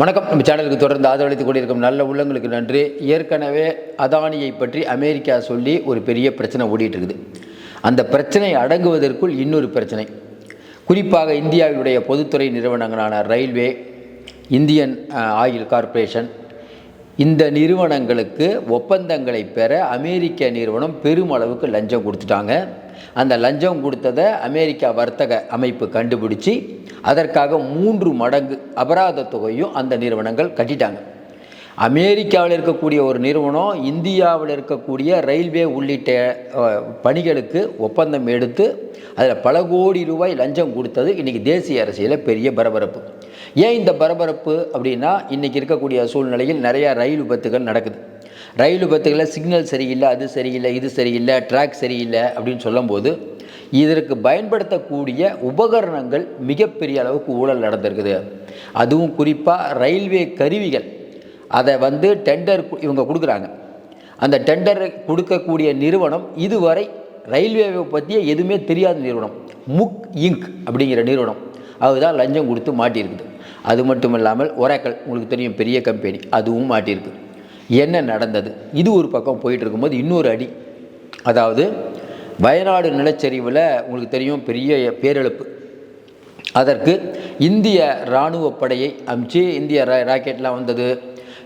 வணக்கம். நம்ம சேனலுக்கு தொடர்ந்து ஆதரவளித்துக் கொண்டிருக்கும் நல்ல உள்ளங்களுக்கு நன்றி. ஏற்கனவே அதானியை பற்றி அமெரிக்கா சொல்லி ஒரு பெரிய பிரச்சனை ஓடிட்டு இருக்குது அந்த பிரச்சனை அடங்குவதற்குள் இன்னொரு பிரச்சனை. குறிப்பாக இந்தியாவினுடைய பொதுத்துறை நிறுவனங்களான ரயில்வே இந்தியன் ஆயில் கார்ப்பரேஷன் இந்த நிறுவனங்களுக்கு ஒப்பந்தங்களை பெற அமெரிக்க நிறுவனம் பெருமளவுக்கு லஞ்சம் கொடுத்துட்டாங்க. அந்த லஞ்சம் கொடுத்ததை அமெரிக்கா வர்த்தக அமைப்பு கண்டுபிடிச்சி அதற்காக மூன்று மடங்கு அபராத தொகையும் அந்த நிறுவனங்கள் கட்டிட்டாங்க. அமெரிக்காவில் இருக்கக்கூடிய ஒரு நிறுவனம் இந்தியாவில் இருக்கக்கூடிய ரயில்வே உள்ளிட்ட பணிகளுக்கு ஒப்பந்தம் எடுத்து அதில் பல கோடி ரூபாய் லஞ்சம் கொடுத்தது இன்றைக்கி தேசிய அரசியலில் பெரிய பரபரப்பு. ஏன் இந்த பரபரப்பு அப்படின்னா இன்றைக்கி இருக்கக்கூடிய சூழ்நிலையில் நிறையா ரயில் விபத்துகள் நடக்குது. ரயில் விபத்துகளில் சிக்னல் சரியில்லை அது சரியில்லை இது சரியில்லை ட்ராக் சரியில்லை அப்படின்னு சொல்லும்போது இதற்கு பயன்படுத்தக்கூடிய உபகரணங்கள் மிகப்பெரிய அளவுக்கு ஊழல் நடந்திருக்குது. அதுவும் குறிப்பாக ரயில்வே கருவிகள். அதை வந்து டெண்டர் இவங்க கொடுக்குறாங்க. அந்த டெண்டர் கொடுக்கக்கூடிய நிறுவனம் இதுவரை ரயில்வேவை பற்றிய எதுவுமே தெரியாத நிறுவனம். முக் இங்க் அப்படிங்கிற நிறுவனம். அதுதான் லஞ்சம் கொடுத்து மாட்டியிருக்குது. அது மட்டும் இல்லாமல் ஒராக்கல் உங்களுக்கு தெரியும் பெரிய கம்பெனி அதுவும் மாட்டியிருக்கு. என்ன நடந்தது? இது ஒரு பக்கம் போயிட்டு இருக்கும்போது இன்னொரு அடி. அதாவது வயநாடு நிலச்சரிவில் உங்களுக்கு தெரியும் பெரிய பேரிழப்பு. அதற்கு இந்திய இராணுவ படையை அமிச்சு இந்திய ரா ராக்கெட்லாம் வந்தது.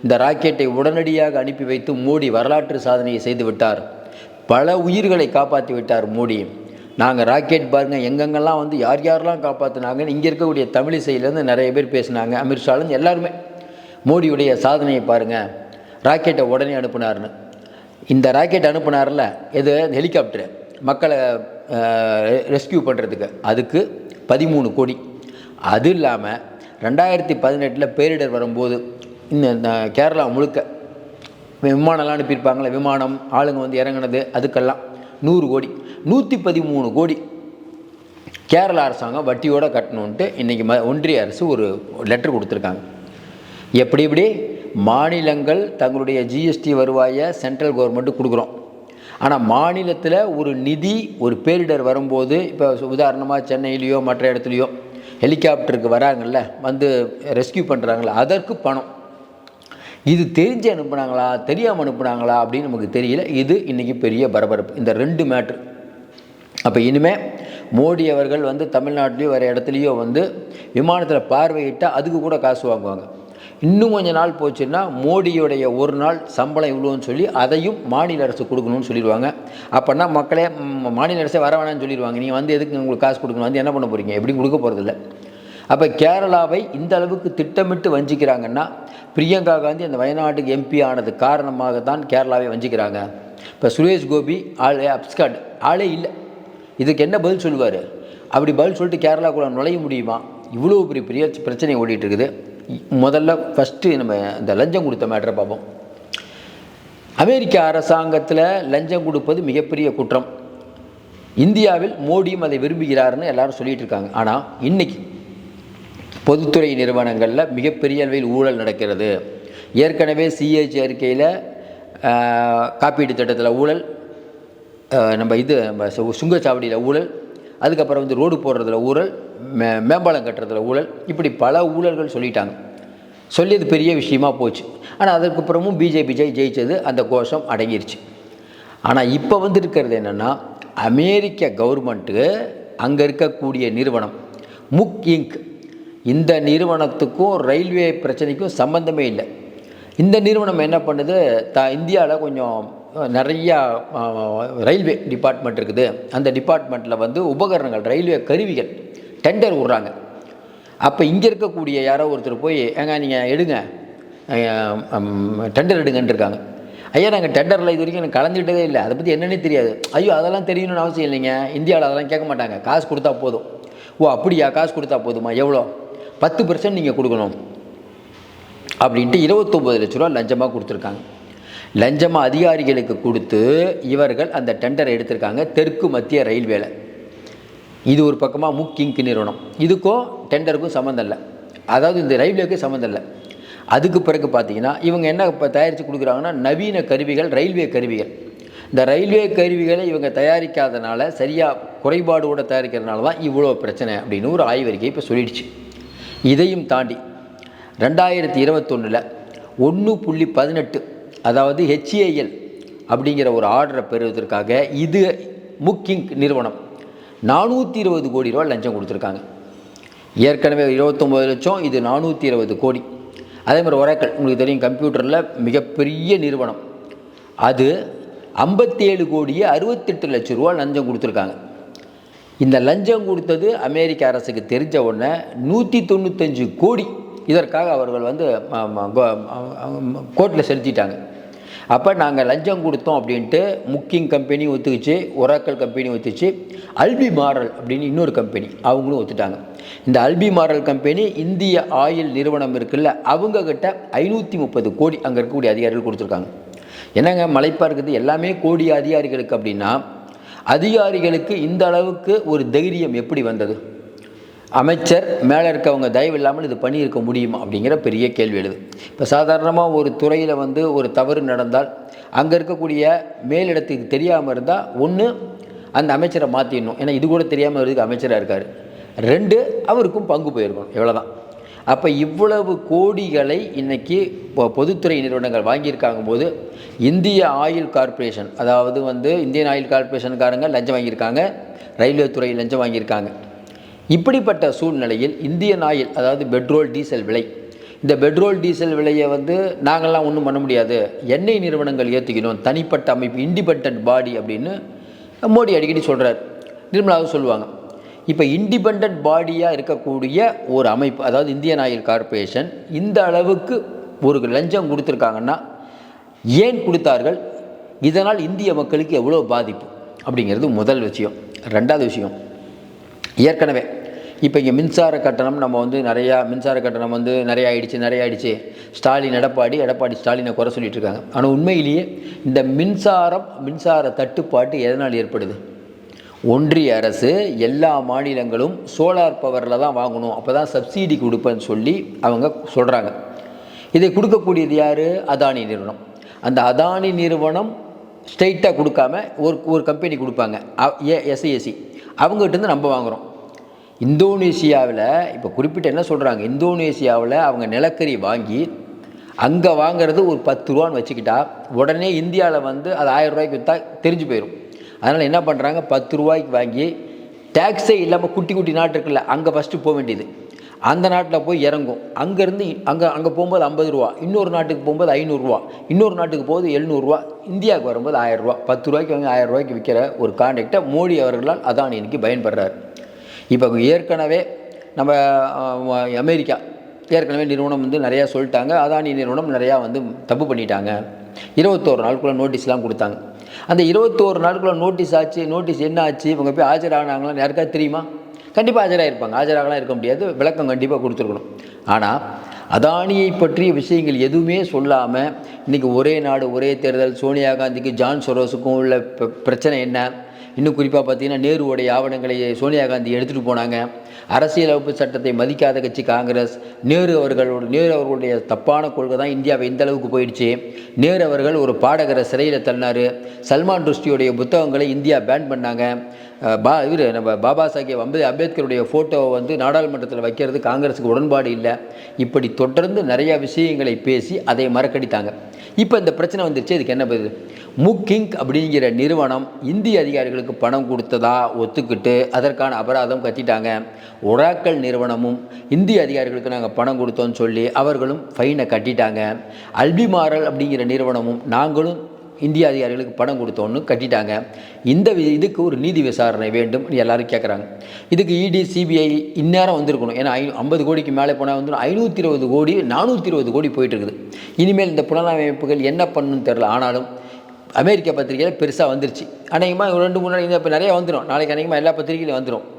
இந்த ராக்கெட்டை உடனடியாக அனுப்பி வைத்து மோடி வரலாற்று சாதனையை செய்து விட்டார். பல உயிர்களை காப்பாற்றி விட்டார் மோடி. நாங்கள் ராக்கெட் பாருங்கள் எங்கெங்கெல்லாம் வந்து யார் யாரெல்லாம் காப்பாற்றினாங்கன்னு இங்கே இருக்கக்கூடிய தமிழிசையிலேருந்து நிறைய பேர் பேசினாங்க. அமித்ஷாலேருந்து எல்லாருமே. மோடியுடைய சாதனையை பாருங்கள் ராக்கெட்டை உடனே அனுப்புனார்னு இந்த ராக்கெட் அனுப்புனார்ல இது ஹெலிகாப்டர் மக்களை ரெஸ்கியூ பண்ணுறதுக்கு அதுக்கு பதிமூணு கோடி. அது இல்லாமல் ரெண்டாயிரத்தி பதினெட்டில் பேரிடர் வரும்போது இந்த இந்த கேரளா முழுக்க விமானம்லாம் அனுப்பியிருப்பாங்களே விமானம் ஆளுங்க வந்து இறங்குனது அதுக்கெல்லாம் நூறு கோடி. நூற்றி பதிமூணு கோடி கேரள அரசாங்கம் வட்டியோடு கட்டணுன்ட்டு இன்றைக்கி ம ஒன்றிய அரசு ஒரு லெட்டர் கொடுத்துருக்காங்க. எப்படி இப்படி மாநிலங்கள் தங்களுடைய ஜிஎஸ்டி வருவாயை சென்ட்ரல் கவர்மெண்ட்டு கொடுக்குறோம். ஆனால் மாநிலத்தில் ஒரு நிதி ஒரு பேரிடர் வரும்போது இப்போ உதாரணமாக சென்னையிலையோ மற்ற இடத்துலையோ ஹெலிகாப்டருக்கு வராங்கல்ல வந்து ரெஸ்கியூ பண்ணுறாங்களா அதற்கு பணம். இது தெரிஞ்சு அனுப்புனாங்களா தெரியாமல் அனுப்புனாங்களா அப்படின்னு நமக்கு தெரியல. இது இன்றைக்கி பெரிய பரபரப்பு. இந்த ரெண்டு மேட்ரு அப்போ இனிமேல் மோடி அவர்கள் வந்து தமிழ்நாட்டிலையோ வேறு இடத்துலையோ வந்து விமானத்தில் பார்வையிட்டால் அதுக்கு கூட காசு வாங்குவாங்க. இன்னும் கொஞ்ச நாள் போச்சுன்னா மோடியுடைய ஒரு நாள் சம்பளம் இவ்வளோன்னு சொல்லி அதையும் மாநில அரசு கொடுக்கணும்னு சொல்லிடுவாங்க. அப்போனா மக்களே மாநில அரசே வர வேணாம்னு சொல்லிடுவாங்க. நீங்கள் வந்து எதுக்கு உங்களுக்கு காசு கொடுக்கணும்? வந்து என்ன பண்ண போகிறீங்க எப்படி கொடுக்க போகிறதில்ல அப்போ கேரளாவை இந்த அளவுக்கு திட்டமிட்டு வஞ்சிக்கிறாங்கன்னா பிரியங்கா காந்தி அந்த வயநாட்டுக்கு எம்பி ஆனது காரணமாக தான் கேரளாவை வஞ்சிக்கிறாங்க. இப்போ சுரேஷ் கோபி ஆளே அப்ஸ்காட் ஆளே இல்லை. இதுக்கு என்ன பதில் சொல்லுவார்? அப்படி பதில் சொல்லிட்டு கேரளாக்குள்ள நுழைய முடியுமா? இவ்வளோ பெரிய பெரிய பிரச்சனை ஓடிட்டு இருக்குது முதல்ல ஃபஸ்ட்டு நம்ம இந்த லஞ்சம் கொடுத்த மேட்டரை பார்ப்போம். அமெரிக்க அரசாங்கத்தில் லஞ்சம் கொடுப்பது மிகப்பெரிய குற்றம். இந்தியாவில் மோடியும் அதை விரும்புகிறாருன்னு எல்லாரும் சொல்லிட்டு இருக்காங்க ஆனால் இன்னைக்கு பொதுத்துறை நிறுவனங்களில் மிகப்பெரிய அளவில் ஊழல் நடக்கிறது. ஏற்கனவே சிஏஜி அறிக்கையில் காப்பீட்டு திட்டத்தில் ஊழல் நம்ம இது நம்ம சு- சுங்கச்சாவடியில் ஊழல் அதுக்கப்புறம் வந்து ரோடு போடுறதுல ஊழல் மே மேம்பாலம் கட்டுறதுல ஊழல் இப்படி பல ஊழல்கள் சொல்லிட்டாங்க. சொல்லியது பெரிய விஷயமா போச்சு. ஆனால் அதுக்கப்புறமும் பிஜேபி ஜெய் ஜெயிச்சது அந்த கோஷம் அடங்கிருச்சு. ஆனால் இப்போ வந்து இருக்கிறது என்னென்னா அமெரிக்க கவர்மெண்ட்டு அங்கே இருக்கக்கூடிய நிறுவனம் முக் இங்க். இந்த நிறுவனத்துக்கும் ரயில்வே பிரச்சனைக்கும் சம்பந்தமே இல்லை. இந்த நிறுவனம் என்ன பண்ணுது? த இந்தியாவில் கொஞ்சம் நிறையா ரயில்வே டிபார்ட்மெண்ட் இருக்குது. அந்த டிபார்ட்மெண்ட்டில் வந்து உபகரணங்கள் ரயில்வே கருவிகள் டெண்டர் விடுறாங்க. அப்போ இங்கே இருக்கக்கூடிய யாரோ ஒருத்தர் போய் ஏங்க நீங்கள் எடுங்க. டெண்டர் எடுங்கன்னு இருக்காங்க. ஐயா நாங்கள் டெண்டரில் இது வரைக்கும் எனக்கு கலந்துக்கிட்டதே இல்லை. அதை பற்றி என்னன்னே தெரியாது. ஐயோ அதெல்லாம் தெரியணும்னு அவசியம் இல்லைங்க. இந்தியாவில் அதெல்லாம் கேட்க மாட்டாங்க. காசு கொடுத்தா போதும். ஓ அப்படியா? காசு கொடுத்தா போதுமா? எவ்வளோ? பத்து பர்சன்ட் நீங்கள் கொடுக்கணும். அப்படின்ட்டு இருபத்தொம்பது லட்ச ரூபா லஞ்சமாக கொடுத்துருக்காங்க. லஞ்சமாக அதிகாரிகளுக்கு கொடுத்து இவர்கள் அந்த டெண்டரை எடுத்திருக்காங்க தெற்கு மத்திய ரயில்வேல. இது ஒரு பக்கமாக முக்கிங்க் நிறுவனம். இதுக்கும் டெண்டருக்கும் சம்மந்தம் இல்லை. அதாவது இந்த ரயில்வேக்கு சம்மந்தம் இல்லை. அதுக்கு பிறகு பார்த்தீங்கன்னா இவங்க என்ன இப்போ தயாரித்து கொடுக்குறாங்கன்னா நவீன கருவிகள் ரயில்வே கருவிகள். இந்த ரயில்வே கருவிகளை இவங்க தயாரிக்காதனால சரியாக குறைபாடோட தயாரிக்கிறதுனால தான் இவ்வளோ பிரச்சனை அப்படின்னு ஒரு ஆய்வறிக்கை இப்போ சொல்லிடுச்சு. இதையும் தாண்டி ரெண்டாயிரத்தி இருபத்தொன்னில் ஒன்று புள்ளி பதினெட்டு அதாவது ஹெச்ஏஎல் அப்படிங்கிற ஒரு ஆர்டரை பெறுவதற்காக இது முக்கிங் நிறுவனம் நானூற்றி இருபது கோடி ரூபா லஞ்சம் கொடுத்துருக்காங்க. ஏற்கனவே இருபத்தொம்போது லட்சம் இது நானூற்றி இருபது கோடி. அதே மாதிரி ஒரேக்கல் உங்களுக்கு தெரியும் கம்ப்யூட்டரில் மிகப்பெரிய நிறுவனம். அது ஐம்பத்தேழு கோடியே அறுபத்தெட்டு லட்ச ரூபா லஞ்சம் கொடுத்துருக்காங்க. இந்த லஞ்சம் கொடுத்தது அமெரிக்க அரசுக்கு தெரிஞ்ச உடனே நூற்றி தொண்ணூத்தஞ்சு கோடி இதற்காக அவர்கள் வந்து கோர்ட்டில் செலுத்திட்டாங்க. அப்போ நாங்கள் லஞ்சம் கொடுத்தோம் அப்படின்ட்டு முக்கிங் கம்பெனி ஒத்துக்குச்சு ஒராக்கல் கம்பெனி ஒத்துச்சு அல்பி மாரல் அப்படின்னு இன்னொரு கம்பெனி அவங்களும் ஒத்துட்டாங்க. இந்த அல்பி மாரல் கம்பெனி இந்திய ஆயில் நிறுவனம் இருக்குல்ல அவங்க கிட்ட ஐநூற்றி முப்பது கோடி அங்கே இருக்கக்கூடிய அதிகாரிகள் கொடுத்துருக்காங்க. என்னங்க மலைப்பாக இருக்குது எல்லாமே கோடி அதிகாரிகளுக்கு அப்படின்னா அதிகாரிகளுக்கு இந்த அளவுக்கு ஒரு தைரியம் எப்படி வந்தது? அமைச்சர் மேலே இருக்கவங்க தயவு இல்லாமல் இது பண்ணியிருக்க முடியுமா அப்படிங்கிற பெரிய கேள்வி எழுது. இப்போ சாதாரணமாக ஒரு துறையில் வந்து ஒரு தவறு நடந்தால் அங்கே இருக்கக்கூடிய மேலிடத்துக்கு தெரியாமல் இருந்தால் ஒன்று அந்த அமைச்சரை மாற்றிடணும் ஏன்னா இது கூட தெரியாமல் இருக்கிறதுக்கு அமைச்சராக இருக்கார். ரெண்டு அவருக்கும் பங்கு போயிருக்கணும். இவ்வளோதான் அப்போ இவ்வளவு கோடிகளை இன்றைக்கி இப்போ பொதுத்துறை நிறுவனங்கள் வாங்கியிருக்காங்க போது இந்திய ஆயில் கார்ப்பரேஷன் அதாவது வந்து இந்தியன் ஆயில் கார்ப்பரேஷன்காரங்க லஞ்சம் வாங்கியிருக்காங்க ரயில்வே துறை லஞ்சம் வாங்கியிருக்காங்க. இப்படிப்பட்ட சூழ்நிலையில் இந்தியன் ஆயில் அதாவது பெட்ரோல் டீசல் விலை. இந்த பெட்ரோல் டீசல் விலையை வந்து நாங்கள்லாம் ஒன்றும் பண்ண முடியாது. எண்ணெய் நிறுவனங்கள் ஏற்றிக்கணும் தனிப்பட்ட அமைப்பு இண்டிபெண்ட் பாடி அப்படின்னு மோடி அடிக்கடி சொல்கிறார் நிர்மலாவும் சொல்லுவாங்க. இப்போ இண்டிபெண்ட் பாடியாக இருக்கக்கூடிய ஒரு அமைப்பு அதாவது இந்தியன் ஆயில் கார்ப்பரேஷன் இந்த அளவுக்கு ஒரு லஞ்சம் கொடுத்துருக்காங்கன்னா ஏன் கொடுத்தார்கள்? இதனால் இந்திய மக்களுக்கு எவ்வளோ பாதிப்பு? அப்படிங்கிறது முதல் விஷயம். ரெண்டாவது விஷயம் ஏற்கனவே இப்போ இங்கே மின்சார கட்டணம் நம்ம வந்து நிறையா மின்சார கட்டணம் வந்து நிறைய ஆயிடுச்சு நிறைய ஆயிடுச்சு. ஸ்டாலின் எடப்பாடி எடப்பாடி ஸ்டாலினை குறை சொல்லிட்டு இருக்காங்க. ஆனால் உண்மையிலேயே இந்த மின்சாரம் மின்சார தட்டுப்பாட்டு எதனால் ஏற்படுது? ஒன்றிய அரசு எல்லா மாநிலங்களும் சோலார் பவரில் தான் வாங்கணும். அப்போ தான் சப்சிடி கொடுப்பேன்னு சொல்லி அவங்க சொல்கிறாங்க இதை கொடுக்கக்கூடியது யார்? அதானி நிறுவனம். அந்த அதானி நிறுவனம் ஸ்ட்ரைட்டாக கொடுக்காம ஒரு ஒரு கம்பெனி கொடுப்பாங்க. அ- ஏ எஸ்ஐஎஸ்சி அவங்ககிட்டருந்து நம்ம வாங்குகிறோம் இந்தோனேசியாவில் இப்போ குறிப்பிட்ட என்ன சொல்கிறாங்க இந்தோனேசியாவில் அவங்க நிலக்கரி வாங்கி அங்கே வாங்குறது ஒரு பத்து ரூபான்னு வச்சுக்கிட்டா உடனே இந்தியாவில் வந்து அது ஆயிரம் ரூபாய்க்கு விற்றா தெரிஞ்சு போயிடும் அதனால் என்ன பண்ணுறாங்க பத்து ரூபாய்க்கு வாங்கி டேக்ஸே இல்லாமல் குட்டி குட்டி நாட்டு இருக்குல்ல அங்கே ஃபஸ்ட்டு போக வேண்டியது. அந்த நாட்டில் போய் இறங்கும். அங்கேருந்து அங்கே அங்கே போகும்போது ஐம்பது ரூபா இன்னொரு நாட்டுக்கு போகும்போது ஐநூறுரூவா இன்னொரு நாட்டுக்கு போகுது எழுநூறுவா இந்தியாவுக்கு வரும்போது ஆயிரம் ரூபா பத்து ரூபாய்க்கு வாங்கி ஆயிரம் ரூபாய்க்கு விற்கிற ஒரு கான்ட்ராக்டை மோடி அவர்களால் அதான் இன்னைக்கு பயன்படுறாரு. இப்போ ஏற்கனவே நம்ம அமெரிக்கா ஏற்கனவே நிறுவனம் வந்து நிறையா சொல்லிட்டாங்க. அதானி நிறுவனம் நிறையா வந்து தப்பு பண்ணிட்டாங்க. இருபத்தோரு நாளுக்குள்ளே நோட்டீஸ்லாம் கொடுத்தாங்க. அந்த இருபத்தோரு நாளுக்குள்ளே நோட்டீஸ் ஆச்சு நோட்டீஸ் என்ன ஆச்சு இவங்க போய் ஆஜரானாங்களான்னு யாருக்காவது தெரியுமா? கண்டிப்பாக ஆஜராகிருப்பாங்க ஆஜராகலாம் இருக்க முடியாது. விளக்கம் கண்டிப்பாக கொடுத்துருக்கணும். ஆனால் அதானியை பற்றிய விஷயங்கள் எதுவுமே சொல்லாமல் இன்றைக்கி ஒரே நாடு ஒரே தேர்தல் சோனியா காந்திக்கு ஜான் சொரோஸுக்கும் உள்ள பிரச்சனை என்ன? இன்னும் குறிப்பாக பார்த்தீங்கன்னா நேருவுடைய ஆவணங்களை சோனியா காந்தி எடுத்துகிட்டு போனாங்க. அரசியலமைப்பு சட்டத்தை மதிக்காத கட்சி காங்கிரஸ். நேரு அவர்களோட நேரு அவர்களுடைய தப்பான கொள்கை தான் இந்தியாவை இந்த அளவுக்கு போயிடுச்சு. நேரு அவர்கள் ஒரு பாடகரை சிறையில் தள்ளினார். சல்மான் ருஷ்டியுடைய புத்தகங்களை இந்தியா பேன் பண்ணாங்க. பா இவர் நம்ம பாபா சாஹேப் அம்பே அம்பேத்கருடைய ஃபோட்டோவை வந்து நாடாளுமன்றத்தில் வைக்கிறது காங்கிரஸுக்கு உடன்பாடு இல்லை. இப்படி தொடர்ந்து நிறையா விஷயங்களை பேசி அதை மறக்கடித்தாங்க. இப்போ இந்த பிரச்சனை வந்துருச்சு. இதுக்கு என்ன பதில்? முக்கிங் அப்படிங்கிற நிறுவனம் இந்திய அதிகாரிகளுக்கு பணம் கொடுத்ததா ஒத்துக்கிட்டு அதற்கான அபராதம் கத்திட்டாங்க ஒராக்கல் நிறுவனமும் இந்திய அதிகாரிகளுக்கு நாங்கள் பணம் கொடுத்தோம்னு சொல்லி அவர்களும் ஃபைனை கட்டிட்டாங்க. அல்பிமாரல் அப்படிங்கிற நிறுவனமும் நாங்களும் இந்திய அதிகாரிகளுக்கு பணம் கொடுத்தோன்னு கட்டிட்டாங்க. இந்த வி- இதுக்கு ஒரு நீதி விசாரணை வேண்டும் எல்லாரும் கேட்குறாங்க இதுக்கு இடி சிபிஐ இந்நேரம் வந்திருக்கணும். ஏன்னா ஐ ஐம்பது கோடிக்கு மேலே போனால் வந்து ஐநூற்றி இருபது கோடி நானூற்றி இருபது கோடி போயிட்டு இருக்குது இனிமேல் இந்த புலனமைப்புகள் என்ன பண்ணுன்னு தெரில ஆனாலும் அமெரிக்க பத்திரிகையில் பெருசாக வந்துருச்சு. அநேகமாக ஒரு ரெண்டு மூணு நாள் இப்போ நிறைய வந்துடும் நாளைக்கு அநேகமாக எல்லா பத்திரிகையிலும் வந்துடும்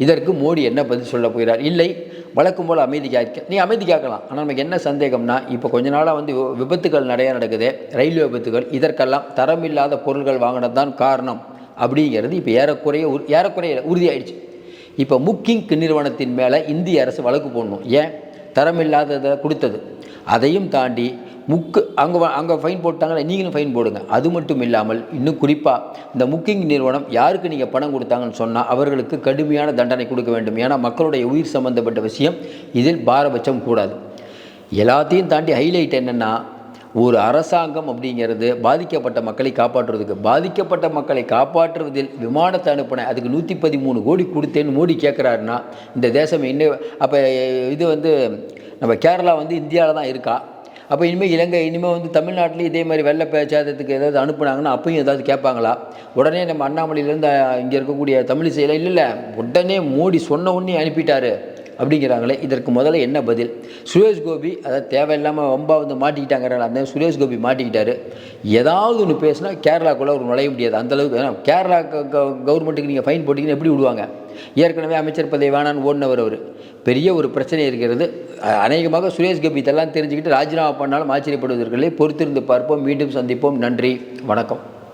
இதற்கு மோடி என்ன பதில் சொல்ல போகிறார்? இல்லை. வழக்கம் போல் அமைதி காக்க நீ அமைதி காக்கலாம். ஆனால் நமக்கு என்ன சந்தேகம்னா இப்போ கொஞ்ச நாளாக வந்து விபத்துகள் நிறையா நடக்குது. ரயில்வே விபத்துகள். இதற்கெல்லாம் தரமில்லாத பொருள்கள் வாங்கினது தான் காரணம். அப்படிங்கிறது இப்போ ஏறக்குறைய உறு- ஏறக்குறைய உறுதியாயிடுச்சு. இப்போ முக்கிங் நிறுவனத்தின் மேலே இந்திய அரசு வழக்கு போடணும். ஏன்? தரமில்லாததை கொடுத்தது. அதையும் தாண்டி முக்கு அங்கே அங்கே ஃபைன் போட்டாங்களே நீங்களும் ஃபைன் போடுங்க. அது மட்டும் இல்லாமல் இன்னும் குறிப்பாக இந்த முக்கிங் நிறுவனம் யாருக்கு நீங்கள் பணம் கொடுத்தாங்கன்னு சொன்னால் அவர்களுக்கு கடுமையான தண்டனை கொடுக்க வேண்டும். ஏன்னா மக்களுடைய உயிர் சம்பந்தப்பட்ட விஷயம். இதில் பாரபட்சம் கூடாது. எல்லாத்தையும் தாண்டி ஹைலைட் என்னென்னா ஒரு அரசாங்கம் அப்படிங்கிறது பாதிக்கப்பட்ட மக்களை காப்பாற்றுறதுக்கு பாதிக்கப்பட்ட மக்களை காப்பாற்றுவதில் விமானத்தை அனுப்பின அதுக்கு நூற்றி பதிமூணு கோடி கொடுத்தேன்னு மோடி கேட்குறாருன்னா இந்த தேசம் இன்னும் அப்போ இது வந்து நம்ம கேரளா வந்து இந்தியாவில் தான் இருக்கா? அப்போ இனிமேல் இலங்கை இனிமேல் வந்து தமிழ்நாட்டிலையும் இதே மாதிரி வெள்ள பேச்சாதத்துக்கு ஏதாவது அனுப்புனாங்கன்னா அப்பயும் ஏதாவது கேட்பாங்களா? உடனே நம்ம அண்ணாமலையிலேருந்து இங்கே இருக்கக்கூடிய தமிழிசையில் இல்லை இல்லை உடனே மோடி சொன்ன உடனே அனுப்பிட்டாரு. அப்படிங்கிறாங்களே இதற்கு முதல்ல என்ன பதில்? சுரேஷ் கோபி அதை தேவையில்லாமல் ரொம்ப வந்து மாட்டிக்கிட்டாங்கிறாங்க அந்த சுரேஷ் கோபி மாட்டிக்கிட்டாரு. ஏதாவது ஒன்று பேசினா கேரளாக்குள்ளே ஒரு நுழைய முடியாது. அந்தளவுக்கு ஏன்னா கேரளா கவர்மெண்ட்டுக்கு நீங்கள் ஃபைன் போட்டிங்கன்னு எப்படி விடுவாங்க? ஏற்கனவே அமைச்சர் பதவி வேணான்னு ஓடினவர் அவர். பெரிய ஒரு பிரச்சனை இருக்கிறது. அநேகமாக சுரேஷ் கபி இதெல்லாம் தெரிஞ்சுக்கிட்டு ராஜினாமா பண்ணாலும் ஆச்சரியப்படுவதற்கில்லை பொறுத்திருந்து பார்ப்போம். மீண்டும் சந்திப்போம். நன்றி. வணக்கம்.